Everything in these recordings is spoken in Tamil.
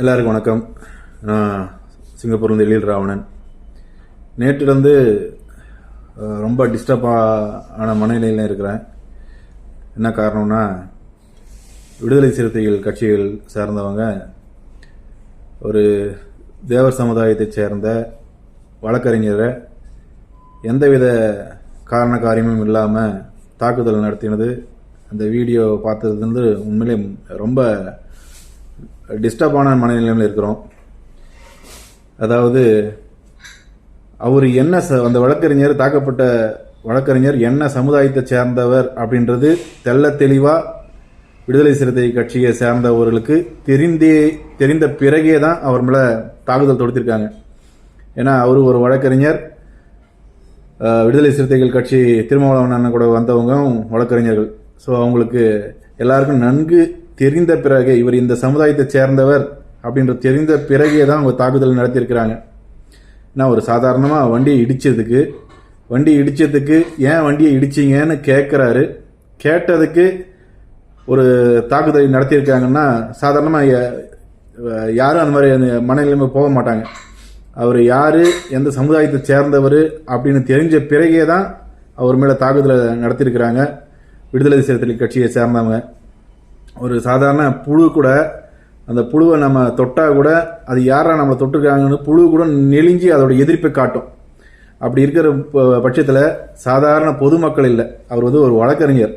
எல்லாருக்கும் வணக்கம். நான் சிங்கப்பூர்லேருந்து எழில் ராவணன். நேற்று வந்து ரொம்ப டிஸ்டர்ப் ஆன மனநிலையில் இருக்கிறேன். என்ன காரணம்னா விடுதலை சிறுத்தைகள் கட்சிகள் சார்ந்தவங்க ஒரு தேவர் சமுதாயத்தைச் சேர்ந்த வழக்கறிஞரை எந்தவித காரண காரியமும் இல்லாமல் தாக்குதல் நடத்தினது. அந்த வீடியோ பார்த்ததுலேருந்து உண்மையிலே ரொம்ப டிஸ்டர்பான மனநிலையில் இருக்கிறோம். அதாவது அவர் என்ன ச- அந்த வழக்கறிஞர் தாக்கப்பட்ட வழக்கறிஞர் என்ன சமுதாயத்தை சேர்ந்தவர் அப்படின்றது தெள்ள தெளிவாக விடுதலை சிறுத்தை கட்சியை சேர்ந்தவர்களுக்கு தெரிந்தே தெரிந்த பிறகே தான் அவர் மேலே தாக்குதல் தொடுத்திருக்காங்க. ஏன்னா அவர் ஒரு வழக்கறிஞர். விடுதலை சிறுத்தைகள் கட்சி திருமாவளவன் அண்ணன் கூட வந்தவங்க வழக்கறிஞர்கள். ஸோ அவங்களுக்கு எல்லாருக்கும் நன்கு தெரிந்த பிறகு இவர் இந்த சமுதாயத்தை சேர்ந்தவர் அப்படின்ற தெரிந்த பிறகே தான் அவங்க தாக்குதல் நடத்தியிருக்கிறாங்க. நான் ஒரு சாதாரணமாக வண்டியை இடித்ததுக்கு வண்டி இடித்ததுக்கு ஏன் வண்டியை இடிச்சீங்கன்னு கேட்குறாரு கேட்டதுக்கு ஒரு தாக்குதல் நடத்தியிருக்காங்கன்னா சாதாரணமாக யாரும் அந்த மாதிரி மனநிலைமை போக மாட்டாங்க. அவர் யார் எந்த சமுதாயத்தை சேர்ந்தவர் அப்படின்னு தெரிஞ்ச பிறகே தான் அவர் மேலே தாக்குதலை நடத்தியிருக்கிறாங்க. விடுதலை சிறுத்தைகள் கட்சியை சேர்ந்தவங்க. ஒரு சாதாரண புழு கூட அந்த புழுவை நம்ம தொட்டால் கூட அது யாரா நம்மளை தொட்டிருக்காங்கன்னு புழு கூட நெளிஞ்சு அதோட எதிர்ப்பை காட்டும். அப்படி இருக்கிற ப- பட்சத்தில் சாதாரண பொதுமக்கள் இல்லை. அவர் வந்து ஒரு வழக்கறிஞர்.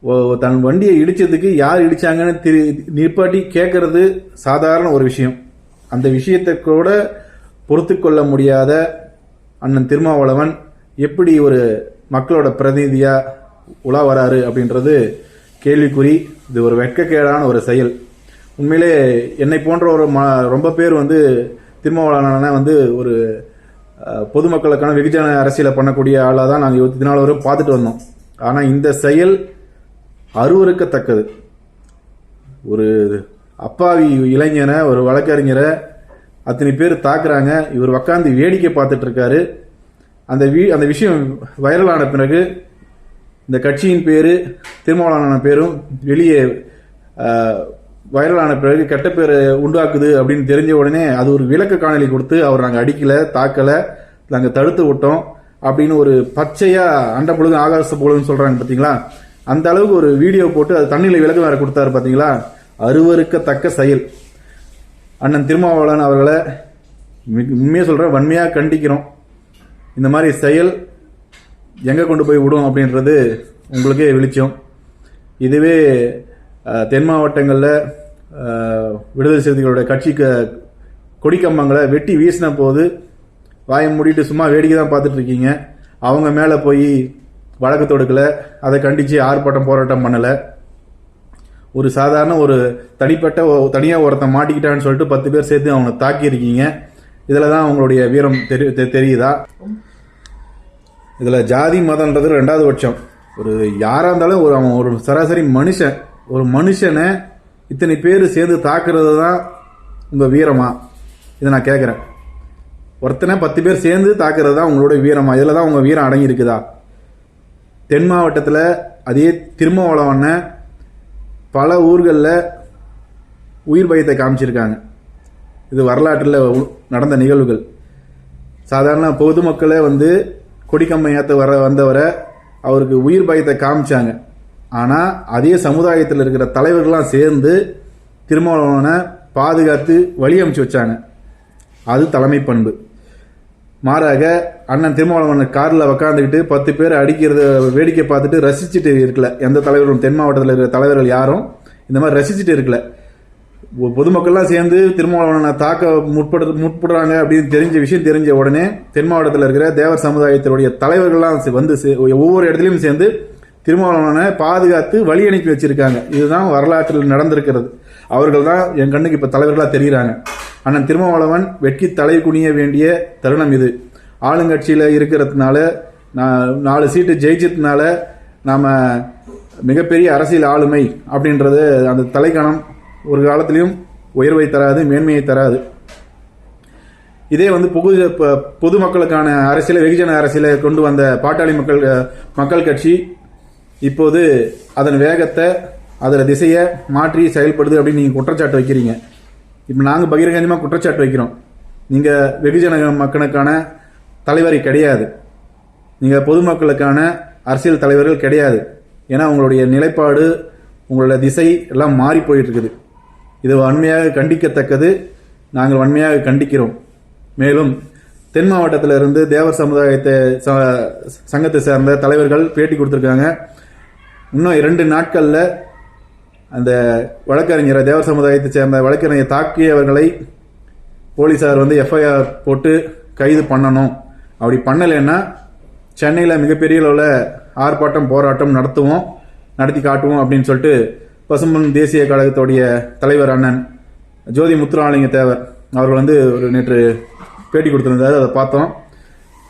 ஓ- தன் வண்டியை இடித்ததுக்கு யார் இடித்தாங்கன்னு திரு நிப்பாட்டி கேட்கறது சாதாரண ஒரு விஷயம். அந்த விஷயத்தை கூட பொறுத்து கொள்ள முடியாத அண்ணன் திருமாவளவன் எப்படி ஒரு மக்களோட பிரதிநிதியாக உலா வராரு அப்படின்றது கேள்விக்குறி இது ஒரு வெட்கக்கேடான ஒரு செயல். உண்மையிலே என்னை போன்ற ஒரு ம ரொம்ப பேர் வந்து திருமாவளவனை வந்து ஒரு பொதுமக்களுக்கான வெகுஜன அரசியலை பண்ணக்கூடிய ஆளாக தான் நாங்கள் இருபத்தி நாலு வரை பார்த்துட்டு வந்தோம். ஆனால் இந்த செயல் அருவருக்கத்தக்கது. ஒரு அப்பாவி இளைஞனை ஒரு வழக்கறிஞரை அத்தனை பேர் தாக்குறாங்க. இவர் உக்காந்து வேடிக்கை பார்த்துட்டு இருக்காரு. அந்த வீ அந்த விஷயம் வைரலான பிறகு இந்த கட்சியின் பேர் திருமாவளவன பேரும் வெளியே வைரலான பிறகு கெட்ட பேர் உண்டாக்குது அப்படின்னு தெரிஞ்ச உடனே அது ஒரு விளக்க காணொலி கொடுத்து அவர் நாங்கள் அடிக்கலை தாக்கலை நாங்கள் தடுத்து விட்டோம் அப்படின்னு ஒரு பச்சையாக அண்ட பொழுது ஆகாச பொழுதுன்னு சொல்கிறாங்க பார்த்தீங்களா அந்த அளவுக்கு ஒரு வீடியோ போட்டு அது தண்ணியில் விளக்கு வேறு கொடுத்தாரு பார்த்தீங்களா அருவருக்கத்தக்க செயல். அண்ணன் திருமாவளவன் அவர்களை உண்மையாக சொல்கிற வன்மையாக கண்டிக்கிறோம். இந்த மாதிரி செயல் எங்கே கொண்டு போய் விடும் அப்படின்றது உங்களுக்கே வெளிச்சம். இதுவே தென் மாவட்டங்களில் விடுதலை சிறுத்தைகளுடைய கட்சிக்கு கொடிக்கம்பங்களை வெட்டி வீசின போது வாயை மூடிட்டு சும்மா வேடிக்கை தான் பார்த்துட்டு இருக்கீங்க. அவங்க மேலே போய் வழக்கு தொடுக்கல. அதை கண்டித்து ஆர்ப்பாட்டம் போராட்டம் பண்ணலை. ஒரு சாதாரண ஒரு தனிப்பட்ட தனியாக ஒருத்தன் மாட்டிக்கிட்டான்னு சொல்லிட்டு பத்து பேர் சேர்த்து அவனை தாக்கியிருக்கீங்க. இதில் தான் அவங்களுடைய வீரம் தெரி தெ- தெரியுதா? இதில் ஜாதி மதம்ன்றது ரெண்டாவது பட்சம். ஒரு யாராக இருந்தாலும் ஒரு அவன் ஒரு சராசரி மனுஷன் ஒரு மனுஷனை இத்தனை பேர் சேர்ந்து தாக்குறது தான் உங்கள் வீரமா? இதை நான் கேட்குறேன் ஒருத்தனை பத்து பேர் சேர்ந்து தாக்குறது தான் உங்களோட வீரமா? இதில் தான் உங்கள் வீரம் அடங்கியிருக்குதா? தென் மாவட்டத்தில் அதே திருமாவளவனை பல ஊர்களில் உயிர் பயத்தை காமிச்சிருக்காங்க. இது வரலாற்றில் நடந்த நிகழ்வுகள். சாதாரண பொதுமக்களே வந்து கொடிக்கம்மையாத்த வர வந்தவரை அவருக்கு உயிர் பயத்தை காமிச்சாங்க. ஆனால் அதே சமுதாயத்தில் இருக்கிற தலைவர்கள்லாம் சேர்ந்து திருமாவளவனை பாதுகாத்து வழி அமைச்சு வச்சாங்க. அது தலைமை பண்பு. மாறாக அண்ணன் திருமாவளவன் காரில் உக்காந்துக்கிட்டு பத்து பேர் அடிக்கிறத வேடிக்கை பார்த்துட்டு ரசிச்சுட்டு இருக்கல. எந்த தலைவரும் தென் மாவட்டத்தில் இருக்கிற தலைவர்கள் யாரும் இந்த மாதிரி ரசிச்சுட்டு இருக்கல. பொதுமக்கள்லாம் சேர்ந்து திருமாவளவனை தாக்க முற்படு முற்படுறாங்க அப்படின்னு தெரிஞ்ச விஷயம் தெரிஞ்ச உடனே தென் மாவட்டத்தில் இருக்கிற தேவர் சமுதாயத்தினுடைய தலைவர்கள்லாம் வந்து சே- ஒவ்வொரு இடத்துலையும் சேர்ந்து திருமாவளவனை பாதுகாத்து வழி அனுப்பி வச்சிருக்காங்க. இதுதான் வரலாற்றில் நடந்திருக்கிறது. அவர்கள் தான் என் கண்ணுக்கு இப்போ தலைவர்களாக தெரிகிறாங்க அண்ணன் திருமாவளவன் வெட்கி தலை குனிய வேண்டிய தருணம் இது. ஆளுங்கட்சியில் இருக்கிறதுனால நான் நாலு சீட்டு ஜெயிச்சதுனால நாம் மிகப்பெரிய அரசியல் ஆளுமை அப்படின்றது அந்த தலைக்கணம் ஒரு காலத்திலையும் உயர்வை தராது மேன்மையை தராது. இதே வந்து பொது பொதுமக்களுக்கான அரசியலை வெகுஜன அரசியலை கொண்டு வந்த பாட்டாளி மக்கள் மக்கள் கட்சி இப்போது அதன் வேகத்தை அதில் திசையை மாற்றி செயல்படுது அப்படின்னு நீங்கள் குற்றச்சாட்டு வைக்கிறீங்க. இப்போ நாங்கள் பகிரங்கமாக குற்றச்சாட்டு வைக்கிறோம். நீங்கள் வெகுஜன மக்களுக்கான தலைவரை கிடையாது. நீங்கள் பொதுமக்களுக்கான அரசியல் தலைவர்கள் கிடையாது. ஏன்னா உங்களுடைய நிலைப்பாடு உங்களோட திசை எல்லாம் மாறி போயிட்டு இருக்குது. இது வன்மையாக கண்டிக்கத்தக்கது. நாங்கள் வன்மையாக கண்டிக்கிறோம். மேலும் தென் மாவட்டத்தில் இருந்து தேவர் சமுதாயத்தை ச- சங்கத்தை சேர்ந்த தலைவர்கள் பேட்டி கொடுத்துருக்காங்க. இன்னும் இரண்டு நாட்களில் அந்த வழக்கறிஞரை தேவர் சமுதாயத்தை சேர்ந்த வழக்கறிஞரை தாக்கியவர்களை போலீஸார் வந்து எஃப்ஐஆர் போட்டு கைது பண்ணணும். அப்படி பண்ணலைன்னா சென்னையில் மிகப்பெரிய அளவில் ஆர்ப்பாட்டம் போராட்டம் நடத்துவோம் நடத்தி காட்டுவோம் அப்படின்னு சொல்லிட்டு பசும்பொன் தேசிய கழகத்துடைய தலைவர் அண்ணன் ஜோதி முத்துராமலிங்க தேவர் அவர்கள் வந்து ஒரு நேற்று பேட்டி கொடுத்துருந்தாரு அதை பார்த்தோம்.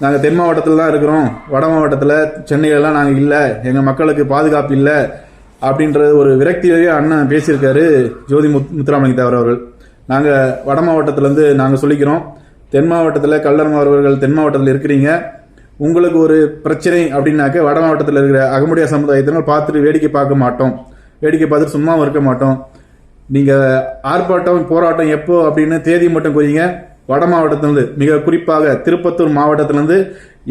நாங்கள் தென் மாவட்டத்தில் தான் இருக்கிறோம். வட மாவட்டத்தில் சென்னையிலலாம் நாங்கள் இல்லை. எங்கள் மக்களுக்கு பாதுகாப்பு இல்லை அப்படின்ற ஒரு விரக்தியிலேயே அண்ணன் பேசியிருக்காரு ஜோதி முத் முத்துராமலிங்க தேவர் அவர்கள். நாங்கள் வட மாவட்டத்திலேருந்து நாங்கள் சொல்லிக்கிறோம். தென் மாவட்டத்தில் கல்லர் அவர்கள் தென் மாவட்டத்தில் இருக்கிறீங்க. உங்களுக்கு ஒரு பிரச்சனை அப்படின்னாக்க வட மாவட்டத்தில் இருக்கிற அகமுடியா சமுதாயத்தினர் பார்த்துட்டு வேடிக்கை பார்க்க மாட்டோம். வேடிக்கை பார்த்துட்டு சும்மாவும் இருக்க மாட்டோம். நீங்கள் ஆர்ப்பாட்டம் போராட்டம் எப்போ அப்படின்னு தேதி மட்டும் குறிங்க. வட மாவட்டத்திலிருந்து மிக குறிப்பாக திருப்பத்தூர் மாவட்டத்திலிருந்து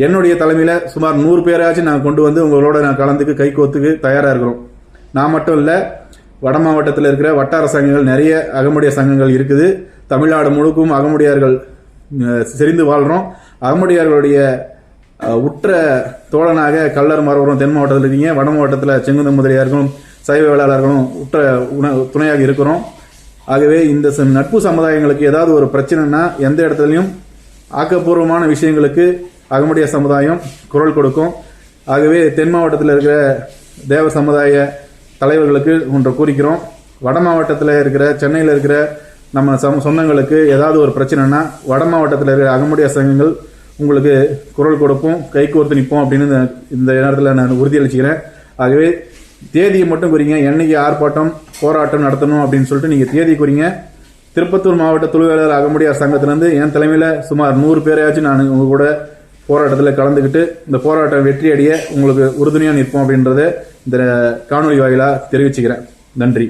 என்னுடைய தலைமையில் சுமார் நூறு பேராச்சும் நாங்கள் கொண்டு வந்து உங்களோட நான் கலந்துக்கு கை கோத்துக்கு இருக்கிறோம். நான் மட்டும் இல்லை வட மாவட்டத்தில் இருக்கிற வட்டார சங்கங்கள் நிறைய அகமுடைய சங்கங்கள் இருக்குது. தமிழ்நாடு முழுக்கும் அகமுடையார்கள் செறிந்து வாழ்கிறோம் அகமுடையார்களுடைய உற்ற தோழனாக கல்லர் மரபுரம் தென் மாவட்டத்தில் இருக்கீங்க. வட மாவட்டத்தில் செங்குந்த முதலியார்களும் சைவ வேளாளர்களும் உற்ற உண- துணையாக இருக்கிறோம். ஆகவே இந்த நட்பு சமுதாயங்களுக்கு ஏதாவது ஒரு பிரச்சனைனா எந்த இடத்துலையும் ஆக்கப்பூர்வமான விஷயங்களுக்கு அகமுடைய சமுதாயம் குரல் கொடுக்கும். ஆகவே தென் மாவட்டத்தில் இருக்கிற தேவ சமுதாய தலைவர்களுக்கு ஒன்று கூறிக்கிறோம். வட மாவட்டத்தில் இருக்கிற சென்னையில் இருக்கிற நம்ம சம சொந்தங்களுக்கு ஏதாவது ஒரு பிரச்சனைனா வட மாவட்டத்தில் இருக்கிற அகமுடைய சங்கங்கள் உங்களுக்கு குரல் கொடுப்போம் கைகோர்த்து நிற்போம் அப்படின்னு இந்த- இந்த நேரத்தில் நான் உறுதியளிச்சுக்கிறேன். ஆகவே தேதியை மட்டும் குறிங்க. என்னைக்கு ஆர்ப்பாட்டம் போராட்டம் நடத்தணும் அப்படின்னு சொல்லிட்டு நீங்கள் தேதி குறிங்க. திருப்பத்தூர் மாவட்ட தொழிலாளர் அகமுடியார் சங்கத்திலிருந்து என் தலைமையில் சுமார் நூறு பேரையாச்சும் நான் உங்க கூட போராட்டத்தில் கலந்துக்கிட்டு இந்த போராட்டம் வெற்றி அடைய உங்களுக்கு உறுதுணையாக நிற்போம் அப்படின்றத இந்த காணொலி வாயிலாக தெரிவிச்சுக்கிறேன். நன்றி.